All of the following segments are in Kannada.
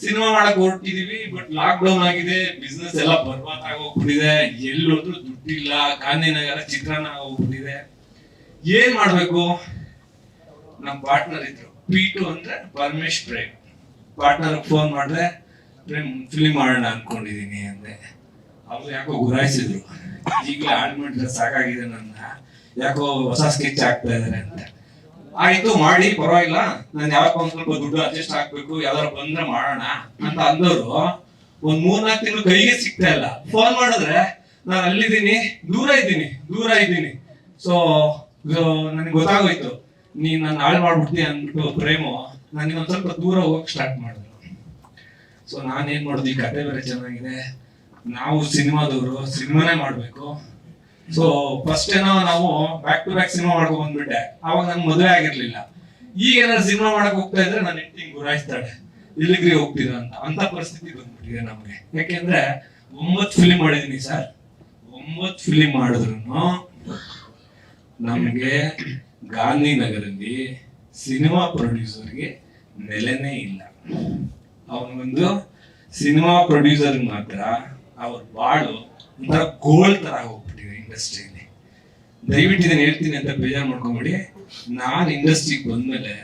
ಸಿನಿಮಾ ಮಾಡಕ್ ಹೊರಟಿದೀವಿ ಬಟ್ ಲಾಕ್ ಡೌನ್ ಆಗಿದೆ ಬಿಸ್ನೆಸ್ ಎಲ್ಲ ಬರ್ಬಾತ್ ಆಗೋಗ್ಬಿಟ್ಟಿದೆ ಎಲ್ಲಿ ಹೋದ್ರು ದುಡ್ಡಿಲ್ಲ, ಗಾಂಧಿನಗರ ಚಿತ್ರಾನ್ನ ಆಗೋಗ್ಬಿಟ್ಟಿದೆ. ಏನ್ ಮಾಡ್ಬೇಕು? ನಮ್ ಪಾರ್ಟ್ನರ್ ಇದ್ರು. ಪೀಟು ಅಂದ್ರೆ ಪರಮೇಶ್ ಪ್ರೇಮ್. ಪಾರ್ಟ್ನರ್ ಫೋನ್ ಮಾಡಿದ್ರೆ ಪ್ರೇಮ್ ಫಿಲ್ಮ್ ಮಾಡೋಣ ಅನ್ಕೊಂಡಿದೀನಿ, ಅಂದೆ. ಅವ್ರು ಯಾಕೋ ಗುರಾಯಿಸಿದ್ರು. ಈಗಲೇ ಮಾಡಿದ್ರೆ ಸಾಕಾಗಿದೆ ನನ್ನ. ಯಾಕೋ ಹೊಸ ಸ್ಕೆಚ್ ಆಗ್ತಾ ಇದಾರೆ ಅಂತ. ಆಯ್ತು ಮಾಡಿ, ಪರವಾಗಿಲ್ಲ. ನಾನು ಯಾವಾಗ ಸ್ವಲ್ಪ ದುಡ್ಡು ಅಡ್ಜಸ್ಟ್ ಹಾಕ್ಬೇಕು ಯಾವ್ದಾರು ಬಂದ್ರೆ ಮಾಡೋಣ ಅಂತ ಅಂದವರು ಒಂದ್ ಮೂರ್ನಾಲ್ಕು ತಿಂಗಳು ಕೈಗೆ ಸಿಗ್ತಾ ಇಲ್ಲ. ಫೋನ್ ಮಾಡಿದ್ರೆ ನಾನು ಅಲ್ಲಿದ್ದೀನಿ, ದೂರ ಇದ್ದೀನಿ ದೂರ ಇದ್ದೀನಿ. ಸೊ ನನಗೆ ಗೊತ್ತಾಗೋಯ್ತು. ನೀನ್ ನನ್ನ ಹಾಳು ಮಾಡ್ಬಿಡ್ತೀನಿ ಅಂದ್ಬಿಟ್ಟು ಪ್ರೇಮು ನನಗೆ ಒಂದ್ ಸ್ವಲ್ಪ ದೂರ ಹೋಗಕ್ ಸ್ಟಾರ್ಟ್ ಮಾಡಿದ್ರು ಸೊ ನಾನೇನ್ ಮಾಡೋದು? ಈ ಕತೆ ಬೇರೆ ಚೆನ್ನಾಗಿದೆ. ನಾವು ಸಿನಿಮಾದವರು, ಸಿನಿಮಾನೇ ಮಾಡ್ಬೇಕು. ಸೊ ಫಸ್ಟ್ ಏನೋ ನಾವು ಬ್ಯಾಕ್ ಟು ಬ್ಯಾಕ್ ಸಿನಿಮಾ ಮಾಡ್ಕೊ ಬಂದ್ಬಿಟ್ಟೆ. ಅವಾಗ ನನ್ ಮದುವೆ ಆಗಿರ್ಲಿಲ್ಲ. ಈಗ ಏನಾದ್ರು ಸಿನಿಮಾ ಮಾಡಕ್ ಹೋಗ್ತಾ ಇದ್ರೆ ನನ್ನ ಹೆಂಡತಿ ಗುರಾಯಿಸ್ತಾಳೆ. ಇಲ್ಲಿಗ್ರಿ ಹೋಗ್ತೀರಾ ಅಂತ. ಅಂತ ಪರಿಸ್ಥಿತಿ ಬಂದ್ಬಿಟ್ಟಿದೆ ನಮ್ಗೆ. ಯಾಕೆಂದ್ರೆ ಒಂಬತ್ತು ಫಿಲಿಂ ಮಾಡಿದೀನಿ ಸರ್ ಒಂಬತ್ತು ಫಿಲಿಂ ಮಾಡಿದ್ರು ನಮ್ಗೆ ಗಾಂಧಿನಗರಲ್ಲಿ ಸಿನಿಮಾ ಪ್ರೊಡ್ಯೂಸರ್ಗೆ ನೆಲೆನೇ ಇಲ್ಲ. ಅವನೊಂದು ಸಿನಿಮಾ ಪ್ರೊಡ್ಯೂಸರ್ ಮಾತ್ರ ಅವ್ರ ಬಾಳು ಒಂಥರ ಗೋಲ್ ತರ ಹೋಗ್ಬಿಟ್ಟಿದೆ ಇಂಡಸ್ಟ್ರಿಯಲ್ಲಿ ದಯವಿಟ್ಟು ಇದನ್ನ ಹೇಳ್ತೀನಿ ಅಂತ ಬೇಜಾರು ಮಾಡ್ಕೊಂಬಿಡಿ. ನಾನ್ ಇಂಡಸ್ಟ್ರಿಗೆ ಬಂದ್ಮೇಲೆ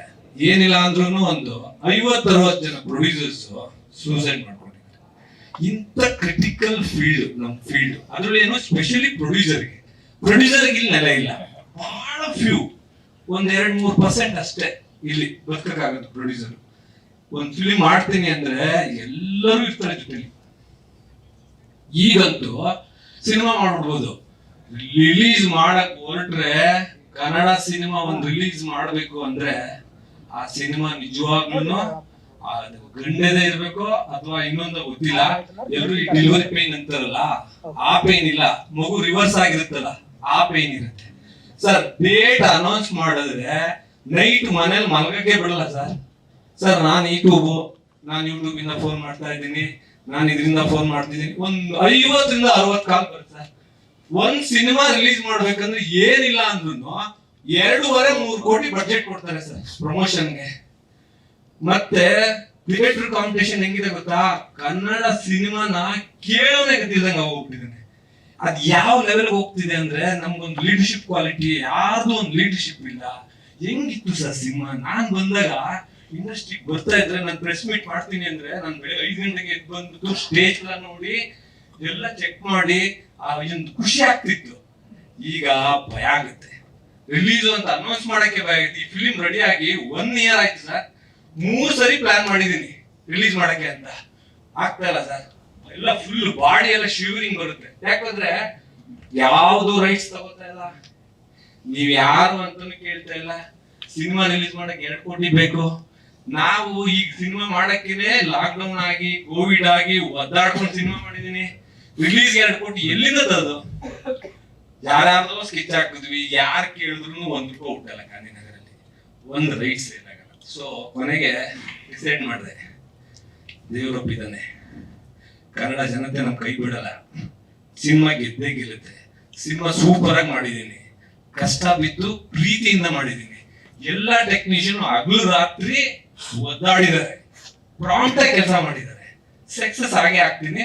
ಏನಿಲ್ಲ ಅಂದ್ರೂ ಒಂದು ಐವತ್ತು, ಅರವತ್ತು ಜನ ಪ್ರೊಡ್ಯೂಸರ್ಸ್ ಸೂಸೈಡ್ ಮಾಡ್ಕೊಂಡಿದ್ದಾರೆ. ಇಂಥ ಕ್ರಿಟಿಕಲ್ ಫೀಲ್ಡ್ ನಮ್ ಫೀಲ್ಡ್ ಅದ್ರಲ್ಲಿ ಏನೋ ಸ್ಪೆಷಲಿ ಪ್ರೊಡ್ಯೂಸರ್ಗೆ ಪ್ರೊಡ್ಯೂಸರ್ಗೆ ಇಲ್ಲಿ ನೆಲೆ ಇಲ್ಲ. ಬಹಳ ಫ್ಯೂ ಒಂದ್ ಎರಡ್, ಮೂರ್ ಪರ್ಸೆಂಟ್ ಅಷ್ಟೇ ಇಲ್ಲಿ ಬದುಕಕ್ಕಾಗತ್ತೆ ಪ್ರೊಡ್ಯೂಸರ್ ಒಂದ್ ಫಿಲಿಮ್ ಮಾಡ್ತೀನಿ ಅಂದ್ರೆ ಎಲ್ಲರೂ ಇರ್ತಾರೆ ಜೊತೆಲಿ. ಈಗಂತೂ ಸಿನಿಮಾ ಮಾಡ್ಬಿಡ್ಬೋದು. ರಿಲೀಸ್ ಮಾಡಕ್ ಹೊರಟ್ರೆ ಕನ್ನಡ ಸಿನಿಮಾ ಒಂದ್ ರಿಲೀಸ್ ಮಾಡ್ಬೇಕು ಅಂದ್ರೆ ಆ ಸಿನಿಮಾ ನಿಜವಾಗ್ಲೂ ಗಂಡದೇ ಇರ್ಬೇಕು ಅಥವಾ ಇನ್ನೊಂದು ಗೊತ್ತಿಲ್ಲ. ಎಲ್ರು ಈ ಡೆಲಿವರಿ ಪೇನ್ ಅಂತಾರಲ್ಲ, ಆ ಪೇನ್ ಇಲ್ಲ. ಮಗು ರಿವರ್ಸ್ ಆಗಿರುತ್ತಲ್ಲ, ಆ ಪೇನ್ ಇರುತ್ತೆ. ಸರ್ ಡೇಟ್ ಅನೌನ್ಸ್ ಮಾಡಿದ್ರೆ ನೈಟ್ ಮನೇಲಿ ಮಲ್ಗಕ್ಕೆ ಬಿಡಲ್ಲ ಸರ್. ಸರ್, ನಾನು ಯೂಟ್ಯೂಬ್ ನಾನು ಯೂಟ್ಯೂಬ್ ಇಂದ ಫೋನ್ ಮಾಡ್ತಾ ಇದ್ದೀನಿ, ನಾನು ಇದರಿಂದ ಫೋನ್ ಮಾಡ್ತಿದ್ದೀನಿ. ಒಂದು ಐವತ್ತರಿಂದ ಅರವತ್ತು ಕಾಲ್ ಬರುತ್ತೆ ಸರ್. ಒಂದ್ ಸಿನಿಮಾ ರಿಲೀಸ್ ಮಾಡ್ಬೇಕಂದ್ರೆ ಏನಿಲ್ಲ ಅಂದ್ರೂ ಎರಡೂವರೆ ಮೂರು ಕೋಟಿ ಬಜೆಟ್ ಕೊಡ್ತಾರೆ ಸರ್ ಪ್ರಮೋಷನ್ಗೆ. ಮತ್ತೆ ಥಿಯೇಟರ್ ಕಾಂಪಿಟೇಷನ್ ಹೆಂಗಿದೆ ಗೊತ್ತಾ? ಕನ್ನಡ ಸಿನಿಮಾನ ಕೇಳೋನೆ ಗತಿಲ್ದಂಗೆ ಹೋಗ್ಬಿಟ್ಟಿದ್ದಾನೆ. ಅದ್ ಯಾವ ಲೆವೆಲ್ ಹೋಗ್ತಿದೆ ಅಂದ್ರೆ ನಮ್ಗೊಂದು ಲೀಡರ್ಶಿಪ್ ಕ್ವಾಲಿಟಿ ಯಾರ್ದು ಒಂದು ಲೀಡರ್ಶಿಪ್ ಇಲ್ಲ. ಹೆಂಗಿತ್ತು ಸರ್ ಸಿನಿಮಾ? ನಾನ್ ಬಂದಾಗ ಇಂಡಸ್ಟ್ರಿ ಬರ್ತಾ ಇದ್ರೆ ನಾನು ಪ್ರೆಸ್ ಮೀಟ್ ಮಾಡ್ತೀನಿ ಅಂದ್ರೆ ನಾನು ಬೆಳಗ್ಗೆ ಐದು ಗಂಟೆಗೆ ಎದ್ದು ಬಂದ್ಬಿಟ್ಟು ಸ್ಟೇಜ್ ಎಲ್ಲ ನೋಡಿ ಎಲ್ಲ ಚೆಕ್ ಮಾಡಿ ಆ ವಿಷನ್ ಖುಷಿ ಆಗ್ತಿತ್ತು. ಈಗ ಭಯ ಆಗುತ್ತೆ. ರಿಲೀಸ್ ಅಂತ ಅನೌನ್ಸ್ ಮಾಡಕ್ಕೆ ಭಯ ಆಗುತ್ತೆ. ಈ ಫಿಲಿಂ ರೆಡಿ ಆಗಿ ಒನ್ ಇಯರ್ ಆಯ್ತು ಸರ್ ಮೂರ್ ಸರಿ ಪ್ಲಾನ್ ಮಾಡಿದೀನಿ ರಿಲೀಸ್ ಮಾಡಕ್ಕೆ ಅಂತ. ಆಗ್ತಾ ಇಲ್ಲ ಸರ್ ಎಲ್ಲ ಫುಲ್ ಬಾಡಿ ಎಲ್ಲ ಶಿವರಿಂಗ್ ಬರುತ್ತೆ. ಯಾಕಂದ್ರೆ ಯಾವ್ದು ರೈಟ್ಸ್ ತಗೋತಾ ಇಲ್ಲ. ನೀವ್ ಯಾರು ಅಂತಾನು ಕೇಳ್ತಾ ಇಲ್ಲ. ಸಿನಿಮಾ ರಿಲೀಸ್ ಮಾಡಕ್ ಎರಡ್ ಕೋಟಿ ಬೇಕು. ನಾವು ಈಗ ಸಿನಿಮಾ ಮಾಡಕ್ಕೇನೆ ಲಾಕ್ ಡೌನ್ ಆಗಿ ಕೋವಿಡ್ ಆಗಿ ಒದ್ದಾಡ್ಕೊಂಡು ಸಿನಿಮಾ ಮಾಡಿದೀನಿ ರಿಲೀಸ್ ಎರಡು ಕೋಟಿ ಎಲ್ಲಿಂದ ತರೋದು ಯಾರ್ಯಾರ್ದೋ ಸ್ಕೆಚ್ ಹಾಕಿದ್ವಿ, ಯಾರು ಕೇಳಿದ್ರು ಒಂದ್ ರೂಪಾಯಿ ಹುಟ್ಟಲ್ಲ ಗಾಂಧಿನಗರಲ್ಲಿ. ಒಂದ್ ರೈಟ್ಸ್ ಏನಾಗಲ್ಲ ಸೊ ಕೊನೆಗೆ ಡಿಸೈಡ್ ಮಾಡಿದೆ. ದೇವರೊಪ್ಪಿದ್ದಾನೆ ಕನ್ನಡ ಜನತೆ ನಮ್ ಕೈ ಬಿಡಲ್ಲ. ಸಿನಿಮಾ ಗೆದ್ದೇ ಗೆಲ್ಲುತ್ತೆ. ಸಿನಿಮಾ ಸೂಪರ್ ಆಗಿ ಮಾಡಿದ್ದೀನಿ ಕಷ್ಟ ಬಿದ್ದು ಪ್ರೀತಿಯಿಂದ ಮಾಡಿದ್ದೀನಿ ಎಲ್ಲಾ ಟೆಕ್ನಿಷಿಯನ್ ಹಗಲು ರಾತ್ರಿ ಒದ್ದಾಡಿದ್ದಾರೆ. ಪ್ರಾಂಪ್ಟ್ ಕೆಲಸ ಮಾಡಿದ್ದಾರೆ. ಸಕ್ಸಸ್ ಆಗೇ ಆಗ್ತೀನಿ.